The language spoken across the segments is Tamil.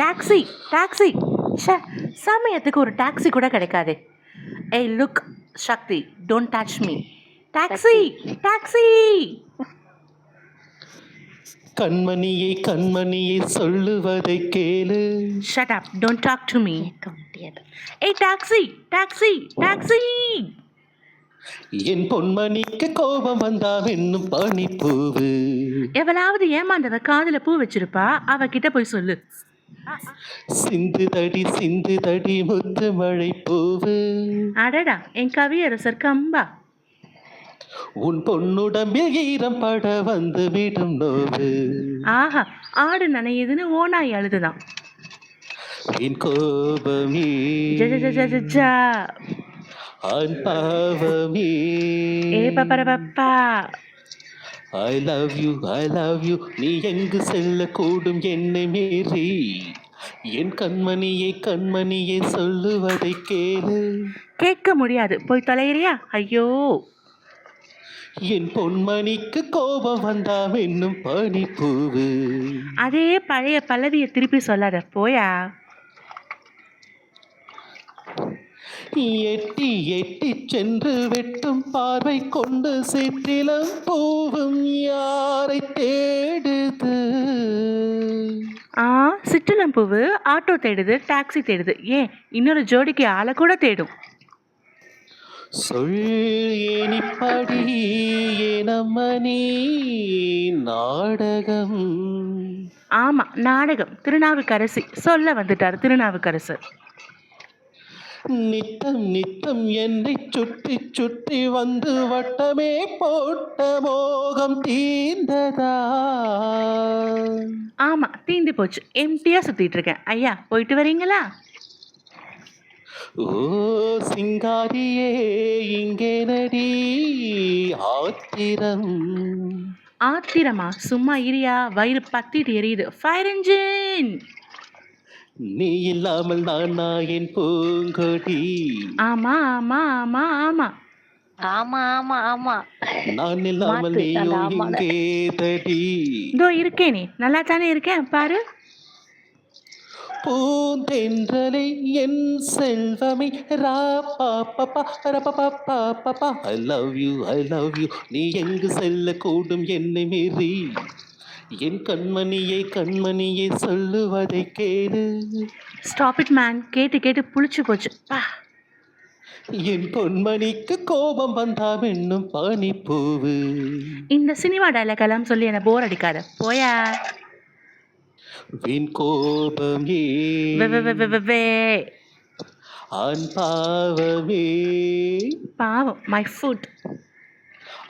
டாக்ஸி டாக்ஸி ஷே சமயத்துக்கு ஒரு டாக்ஸி கூட கிடைக்காதே. ஏய் look Shakti don't touch me taxi taxi கண்மணியை கண்மணியை சொல்லுவதை கேளு. Shut up don't talk to me ஏய் டாக்ஸி டாக்ஸி டாக்ஸி என் பொன்மணிக்கு கோபம் வந்தா என்னும் பனிப்பூவு. எவளாவது ஏமாந்தவ காதுல பூ வச்சிருப்பா அவகிட்ட போய் சொல்லு. சிந்து தடி சிந்து தடி முத்து மழை பூவு. அடடா என் கவியரசர் கம்பா. உன் பொன்னுடம்பில் ஈரம் பட வந்து விடும் நோவு. ஆஹா ஆடு நனையுதுன்னு ஓனாய் அழுதுதான். என் கோபமே. ஆண் பாவமே ஏ பப்பரப்பா I love you I love you நீ எங்கு செல்லக்கூடும் என்னை மீறி? என் கண்மணியை கண்மணியை சொல்லுவதை கேளு. கேட்க முடியாது. போய் தொலைகிறியா ஐயோ. என் பொன்மணிக்கு கோபம் வந்தாம் என்னும் பனிப்பூவு. அதே பழைய பல்லவியை திருப்பி சொல்லாத. போயா? எட்டி எட்டி சென்று வெட்டும் பார்வை கொண்டு சிற்றிலம் பூவும் யாரை தேடுது? ஆ சிற்றிலம்பூவு ஆட்டோ தேடுது டாக்ஸி தேடுது. ஏன் இன்னொரு ஜோடிக்கு ஆளை கூட தேடும். சொல் ஏனிப்படி ஏனம்மணி நாடகம். ஆமாம் நாடகம். திருநாவுக்கரசி. சொல்ல வந்துட்டார் திருநாவுக்கரசர். நித்தம் நித்தம் என்னை சுற்றி சுற்றி வந்து வட்டமே போட்ட மோகம் தீர்ந்ததா ஆமாம் தீந்து போச்சு. எம்டியாக சுற்றிட்டு இருக்கேன். ஐயா போயிட்டு வரீங்களா? ஓ சிங்காரியே இங்கே நடி. ஆத்திரம். ஆத்திரமா? சும்மா இரியா? வயிறு பத்திட்டு எரியுது. ஃபயர் இன்ஜின் நீ இல்லாமல் நான் என் பூங்கொடி. ஆமா ஆமா ஆமா ஆமா. ஆமா ஆமா ஆமா. நான் இல்லாமல் மாத்து, நீயோ அந்த ஆமால. இங்கே தடி. இதோ இருக்கேனே நல்லா தானே இருக்கேன் பாரு. பூந்தென்றலை என் செல்வமே. ரா பா பா பா ர பா பா பா பா பா. I love you I love you நீ எங்கு செல்லக்கூடும் என்னை மீறி. என் கண்மணியை கண்மணியை சொல்லுவதை கேளு. ஸ்டாப் இட் மேன் கேட்டு கேட்டு புளிச்சு போச்சு. பா. என் பொன்மணிக்கு கோபம் வந்தாம் என்னும் பானிப்பூவு இந்த சினிமா டைலாக் எல்லாம் சொல்லி என்னை போர் அடிக்காத. போயா? வீண் கோபமே வே, வே, வே, வே, வே, வே. ஆண் பாவமே. பாவம் my food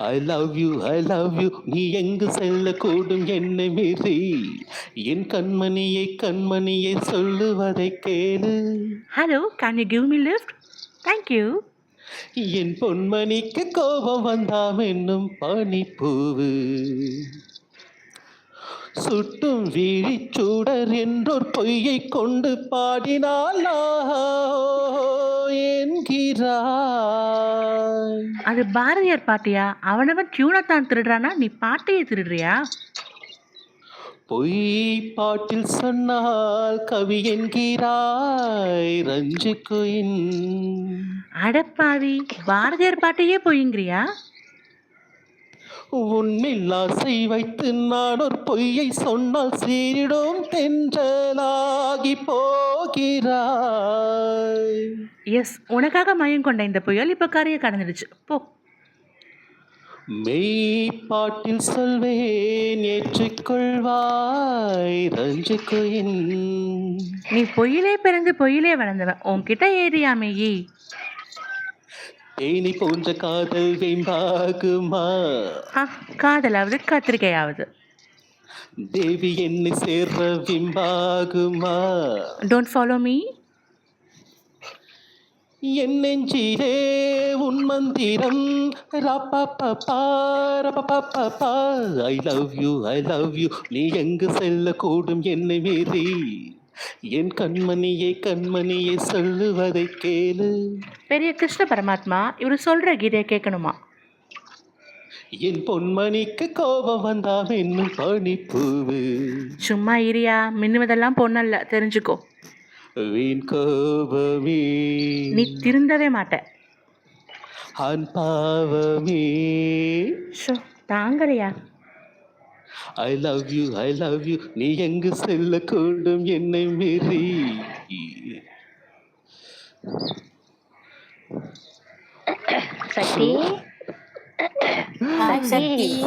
I love you I love you நீ எங்கு செல்லக்கூடும் என்னை மீறி. என் கண்மணியை கண்மணியை சொல்லுவதை கேளு. Hello can you give me lift thank you என் பொன்மணிக்கு கோபம் வந்தாம் என்னும் பனிப்பூவு. சுட்டும் விழிச்சூடர் என்றோர் பொய்யை கொண்டு பாடினாள் என்கிறாய் அது பாரதியார் பாட்டியா? அவனவன் டியூனைத்தான் திருடுறானா? நீ பாட்டையே திருடுறியா? பொய் பாட்டில் சொன்னால் கவி என்கிறாய் ரஞ்சு குயின் அடப்பாவி பாரதியார் பாட்டையே போயிங்கிறியா? உன்னில் ஆசை வைத்து நான் ஒரு பொய்யை சொன்னால் சீரிடும் தென்றலாகி போகிறாய். எஸ் உனக்காக மயம் கொண்ட இந்த புயல் இப்போ கரையை கடந்துடுச்சு. போ. மெய் பாட்டில் சொல்வேன் ஏற்றுக்கொள்வாய் ரஞ்சு குயின் நீ பொயிலே பிறந்து பொயிலே வளர்ந்தவன் உன்கிட்ட ஏறியாமேயி தேனி போன்ற காதல் வெம்பாகுமா காதலாவது கத்திரிக்கையாவது. தேவி என்னை சேர்ற விம்பாகுமா டோன்ட் ஃபாலோ மீ என் நெஞ்சிலே உன் மந்திரம். I love you I love you நீ எங்கு செல்லக்கூடும் என்னை மீறி. என் கண்மணியை கண்மணியை சொல்லுவதை கேளு. பெரிய கிருஷ்ண பரமாத்மா இவர் சொல்ற கீதையை கேட்கணுமா? என் பொன்மணிக்கு கோபம் வந்தா என்னும் பனிப்பூவு. சும்மா இரியா மின்னுவதெல்லாம் பொண்ணல்ல தெரிஞ்சுக்கோ. வீண் கோபமே. நீ திருந்தவே மாட்ட. ஆண் பாவமே. Show தாங்கலையா? I love you I love you நீ எங்கு செல்லக்கூடும் என்னை மீறி. சக்தி. சக்தி.